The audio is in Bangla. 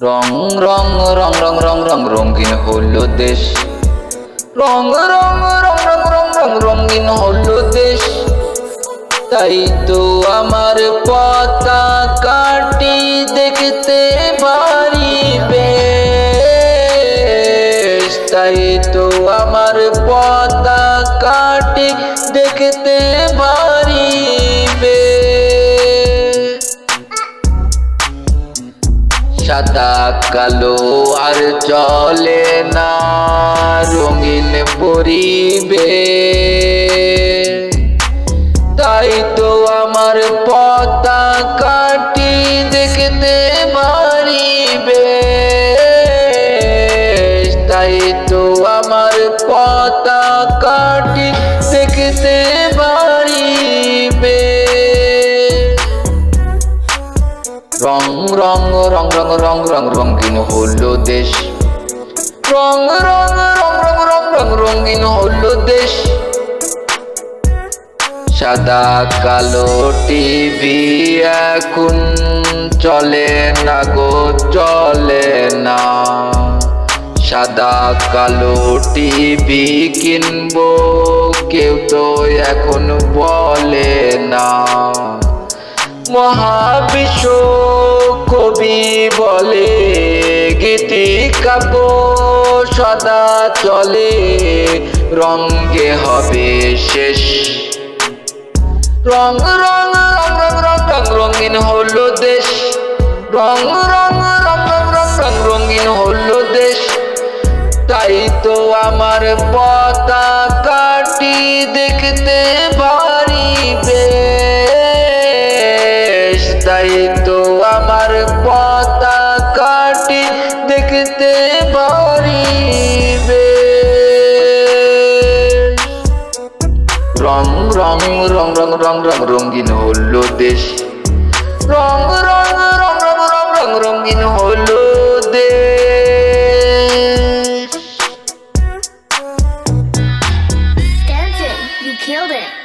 রং রং রং রং রং রং রঙিন হলো দেশ রং রং রং রং রং রং রঙিন হলো দেশ তাই তো আমার পতাকাটি দেখতে ভারী বেশ তাই তো আমার পতাকাটি দেখতে সাদা কালো আর চলে না রঙিন পরিবে তাই তো আমার পতাকাটি দেখতে মারিবে তাই তো আমার পতাকাটি দেখতে মারিবে রং রং রং রং রং রং রঙিন হলো দেশ রং রং রং রং রং রং রঙিন হলো দেশ সাদা কালো টিভি এখন চলে না গো চলে না সাদা কালো টিভি কিনবো কেউ তো এখন বলে না মহাবিশ্ব কবি বলে, গীতি কাব্য সদা চলে রঙ্গে হবে শেষ। রং রং রং রং রং রং রঙিন হলো দেশ। রং রং রং রং রং রং রঙিন হলো দেশ। তাই তো আমার পতাকাটি দেখতে ভারী দেখতে ভারী বেশ রং রং রং রং রং রং রঙিন হলো দেশ রং রং রং রং রং রং রঙিন হলো দেশ Dancing, you killed it.